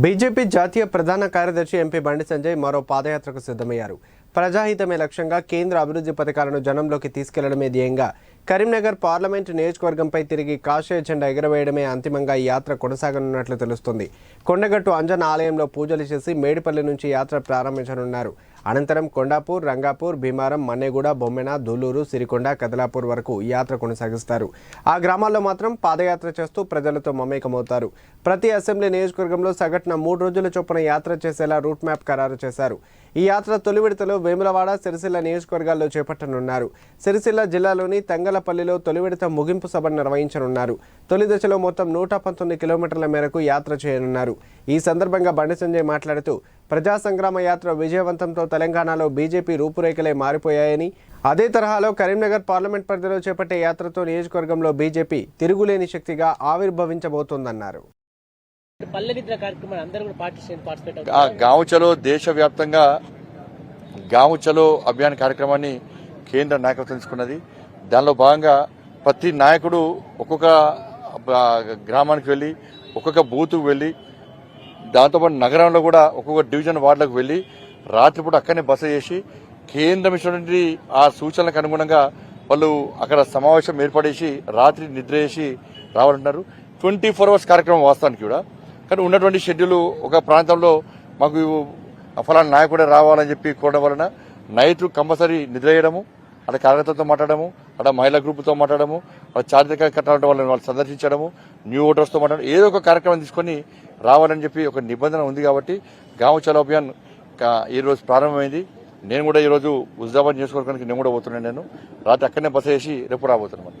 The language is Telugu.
బీజేపీ జాతీయ ప్రధాన కార్యదర్శి ఎంపీ బండి సంజయ్ మరో పాదయాత్రకు సిద్ధమయ్యారు. ప్రజాహితమే లక్ష్యంగా కేంద్ర అభివృద్ధి పథకాలను జనంలోకి తీసుకెళ్ళడమే ధ్యేయంగా కరీంనగర్ పార్లమెంటు నియోజకవర్గంపై తిరిగి కాషాయ జెండా ఎగరవేయడమే అంతిమంగా ఈ యాత్ర కొనసాగనున్నట్లు తెలుస్తుంది. కొండగట్టు అంజన ఆలయంలో పూజలు చేసి మేడిపల్లి నుంచి యాత్ర ప్రారంభించనున్నారు. అనంతరం కొండాపూర్ రంగాపూర్ భీమారం మన్నెగూడ బొమ్మెన దుల్లూరు సిరికొండ కదలాపూర్ వరకు ఈ యాత్ర కొనసాగిస్తారు. ఆ గ్రామాల్లో మాత్రం పాదయాత్ర చేస్తూ ప్రజలతో మమేకమవుతారు. ప్రతి అసెంబ్లీ నియోజకవర్గంలో సగటున మూడు రోజుల చొప్పున యాత్ర చేసేలా రూట్ మ్యాప్ ఖరారు చేశారు. ఈ యాత్ర తొలి విడతలో వేములవాడ సిరిసిల్ల నియోజకవర్గాల్లో చేపట్టనున్నారు. సిరిసిల్ల జిల్లాలోని తంగ తొలి విడత ముగింపు సభ నిర్వహించనున్నారు. తొలి దశలో మొత్తం నూట పంతొమ్మిది కిలోమీటర్ల మేరకు యాత్ర చేయనున్నారు. ఈ సందర్భంగా బండి సంజయ్ మాట్లాడుతూ ప్రజా సంగ్రామ యాత్ర విజయవంతంతో తెలంగాణలో బీజేపీ రూపురేఖలే మారిపోయాయని అదే తరహాలో కరీంనగర్ పార్లమెంట్ పరిధిలో చేపట్టే యాత్రతో నియోజకవర్గంలో బీజేపీ తిరుగులేని శక్తిగా ఆవిర్భవించబోతోందన్నారు. పల్లె నిద్ర కార్యక్రమాన్ని అందరూ కూడా పార్టిసిపేట్ పార్టిసిపేట్ ఆ గాంవ్ చలో దేశవ్యాప్తంగా గాంవ్ చలో అభియాన్ కార్యక్రమాన్ని కేంద్ర నాయకత్వం తీసుకున్నది. దానిలో భాగంగా ప్రతి నాయకుడు ఒక్కొక్క గ్రామానికి వెళ్ళి ఒక్కొక్క బూత్కు వెళ్ళి దాంతోపాటు నగరంలో కూడా ఒక్కొక్క డివిజన్ వార్డులకు వెళ్ళి రాత్రిపూట అక్కడనే బస చేసి కేంద్రం ఇచ్చినటువంటి ఆ సూచనలకు అనుగుణంగా వాళ్ళు అక్కడ సమావేశం ఏర్పడేసి రాత్రి నిద్ర చేసి రావాలంటున్నారు. ట్వంటీ ఫోర్ అవర్స్ కార్యక్రమం వాస్తవానికి కూడా. కానీ ఉన్నటువంటి షెడ్యూల్ ఒక ప్రాంతంలో మాకు ఫలానా నాయకుడే రావాలని చెప్పి కోరడం వలన నైట్ కంపల్సరీ నిద్ర చేయడము అక్కడ కార్యకర్తలతో మాట్లాడము అక్కడ మహిళా గ్రూప్తో మాట్లాడము వాళ్ళ చారిత్రక కట్టాలంటే వాళ్ళని వాళ్ళు సందర్శించడము న్యూ ఓటర్స్తో మాట్లాడడం ఏదో ఒక కార్యక్రమం తీసుకొని రావాలని చెప్పి ఒక నిబంధన ఉంది కాబట్టి గాంవ్ చలో అభియాన్ ఈరోజు ఈ రోజు ప్రారంభమైంది. నేను కూడా ఈరోజు హుజాబాద్ నియోజకవర్గానికి నేను కూడా పోతున్నాను నేను. రాత్రి అక్కడనే బస చేసి రేపు రాబోతున్నాను